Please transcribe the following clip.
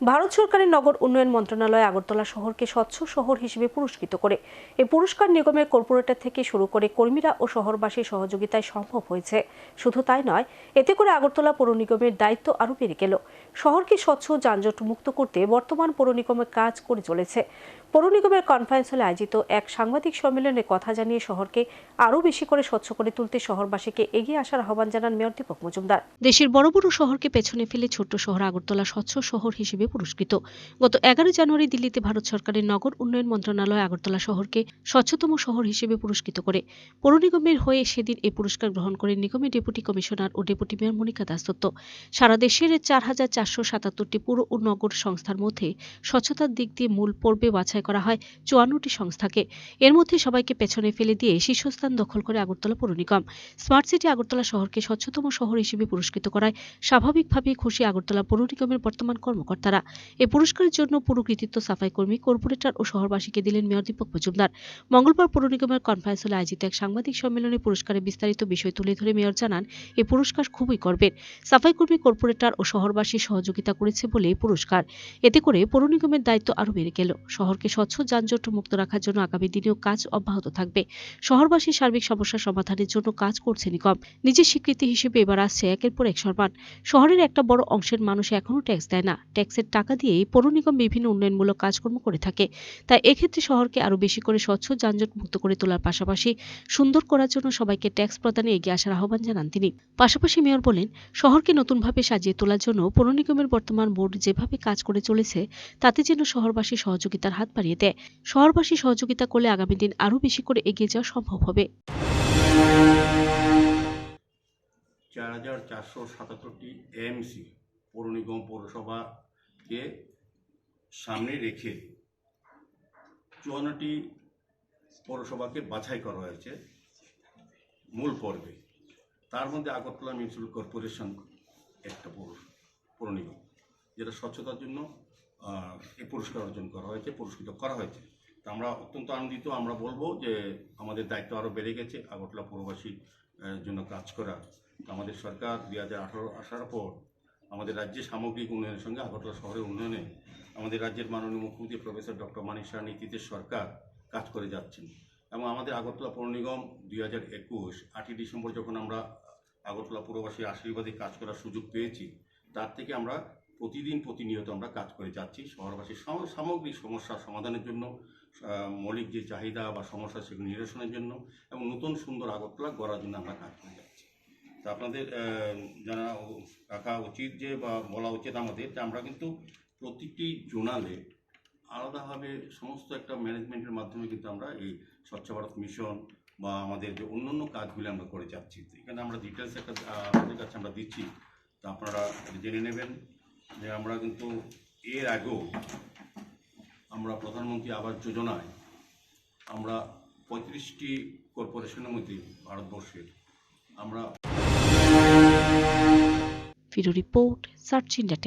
ভারত সরকারের নগর উন্নয়ন মন্ত্রণালয় আগরতলা শহরকে স্বচ্ছ শহর হিসেবে পুরস্কৃত করে। এই পুরস্কার নিগমের কর্পোরেটর থেকে শুরু করে কর্মীরা ও শহরবাসীর সহযোগিতায় সম্ভব হয়েছে। শুধু তাই নয়, এতে করে আগরতলা পৌর নিগমের দায়িত্ব আরও বেড়ে গেল। শহরকে স্বচ্ছ যানজট মুক্ত করতে বর্তমান পৌর নিগমের কাজ করে চলেছে। পৌর নিগমের কনফারেন্স হলে আয়োজিত এক সাংবাদিক সম্মেলনে কথা জানিয়ে শহরকে আরও বেশি করে স্বচ্ছ করে তুলতে শহরবাসীকে এগিয়ে আসার আহ্বান জানান মেয়র দীপক মজুমদার। দেশের বড় বড় শহরকে পেছনে ফেলে ছোট্ট শহর আগরতলা স্বচ্ছ শহর হিসেবে পুরস্কৃত। গত এগারো জানুয়ারি দিল্লিতে ভারত সরকারের নগর উন্নয়ন মন্ত্রণালয় আগরতলা শহরকে স্বচ্ছতম শহর হিসেবে পুরস্কৃত করে। পৌর নিগমের হয়ে সেদিন এই পুরস্কার গ্রহণ করে নিগমের ডেপুটি কমিশনার ও ডেপুটি মেয়র মনিকা দাসদত্ত। সারা দেশের চার হাজার চারশো সাতাত্তরটি পুর ও নগর সংস্থার মধ্যে স্বচ্ছতার দিক দিয়ে মূল পর্বে বাছাই করা হয় চুয়ান্নটি সংস্থাকে। এর মধ্যে সবাইকে পেছনে ফেলে দিয়ে শীর্ষস্থান দখল করে আগরতলা পৌর নিগম। স্মার্ট সিটি আগরতলা শহরকে স্বচ্ছতম শহর হিসেবে পুরস্কৃত করায় স্বাভাবিকভাবেই খুশি আগরতলা পৌর নিগমের বর্তমান কর্মকর্তারা। এই পুরস্কারের জন্য পুরো কৃতিত্ব সাফাই কর্মী, কর্পোরেটর ও শহরবাসীকে দিলেন মেয়র দীপক মজুমদার। মঙ্গলবার পৌর নিগমের কনফারেন্স হলে আয়োজিত এক সাংবাদিক সম্মেলনে পুরস্কারের বিস্তারিত বিষয় তুলে ধরে মেয়র জানান এই পুরস্কার খুবই গর্বের। সাফাই কর্মী, কর্পোরেটর ও শহরবাসী সহযোগিতা করেছে বলে পুরস্কার। এতে করে পৌর নিগমের দায়িত্ব আরও বেড়ে গেল। শহরকে স্বচ্ছ যানজট মুক্ত রাখার জন্য আগামী দিনেও কাজ অব্যাহত থাকবে। শহরবাসীর সার্বিক সমস্যা সমাধানের জন্য কাজ করছে নিগম। নিজের স্বীকৃতি হিসেবে এবার আসছে একের পর এক সম্মান শহরের একটা বড় অংশের মানুষ এখনও ট্যাক্স দেয় না। ট্যাক্সের টাকা দিয়েই পৌর নিগম বিভিন্ন উন্নয়নমূলক কাজকর্ম করে থাকে। তাই এক্ষেত্রে শহরকে আরও বেশি করে স্বচ্ছ যানজট মুক্ত করে তোলার পাশাপাশি সুন্দর করার জন্য সবাইকে ট্যাক্স প্রদানে এগিয়ে আসার আহ্বান জানান তিনি। পাশাপাশি মেয়র বলেন, শহরকে নতুনভাবে সাজিয়ে তোলার জন্য পৌর নিগমের বর্তমান বোর্ড যেভাবে কাজ করে চলেছে, তাতে যেন শহরবাসী সহযোগিতার হাত বাড়িয়ে দেয়। শহরবাসী সহযোগিতা করলে আগামী দিন আরও বেশি করে এগিয়ে যাওয়া সম্ভব হবে। চার হাজার চারশো সাতাত্তরটি এএমসি, পৌর নিগম পৌরসভাকে সামনে রেখে চুয়ান্নটি পৌরসভাকে বাছাই করা হয়েছে মূল পর্বে। তার মধ্যে আগরতলা মিউনিসিপ্যাল কর্পোরেশন একটা পৌর পৌর নিগম, যেটা স্বচ্ছতার জন্য এই পুরস্কার অর্জন করা হয়েছে, পুরস্কৃত করা হয়েছে। তা আমরা অত্যন্ত আনন্দিত, আমরা বলব যে আমাদের দায়িত্ব আরও বেড়ে গেছে, আগরতলা পৌরবাসীর জন্য কাজ করা। আমাদের সরকার দুই হাজার আঠারো আসার পর আমাদের রাজ্যের সামগ্রিক উন্নয়নের সঙ্গে আগরতলা শহরের উন্নয়নে আমাদের রাজ্যের মাননীয় মুখ্যমন্ত্রী প্রফেসর ডক্টর মানিক শাহ নীতিতে সরকার কাজ করে যাচ্ছেন। এবং আমাদের আগরতলা পৌর নিগম দুই হাজার একুশ, আটই ডিসেম্বর যখন আমরা আগরতলা পুরবাসীর আশীর্বাদে কাজ করার সুযোগ পেয়েছি, তার থেকে আমরা প্রতিদিন প্রতিনিয়ত আমরা কাজ করে যাচ্ছি শহরবাসীর সামগ্রিক সমস্যার সমাধানের জন্য মৌলিক যে চাহিদা বা সমস্যা সেগুলো নিরসনের জন্য এবং নতুন সুন্দর আগরতলা গড়ার জন্য আমরা কাজ করে যাচ্ছি। তা আপনাদের জানা রাখা উচিত যে বা বলা উচিত আমাদের যে আমরা কিন্তু প্রতিটি জোনালে আলাদাভাবে সমস্ত একটা ম্যানেজমেন্টের মাধ্যমে কিন্তু আমরা এই স্বচ্ছ ভারত মিশন বা আমাদের যে অন্যান্য কাজগুলি আমরা করে যাচ্ছি। এখানে আমরা ডিটেলস একটা আপনাদের কাছে আমরা দিচ্ছি। তা আপনারা জেনে নেবেন। যে আমরা কিন্তু এর আগেও আমরা প্রধানমন্ত্রী আবাস যোজনায় আমরা পঁয়ত্রিশটি কর্পোরেশনের মধ্যে ভারতবর্ষের আমরা ফিরো রিপোর্ট, সার্চ ইন্ডিয়া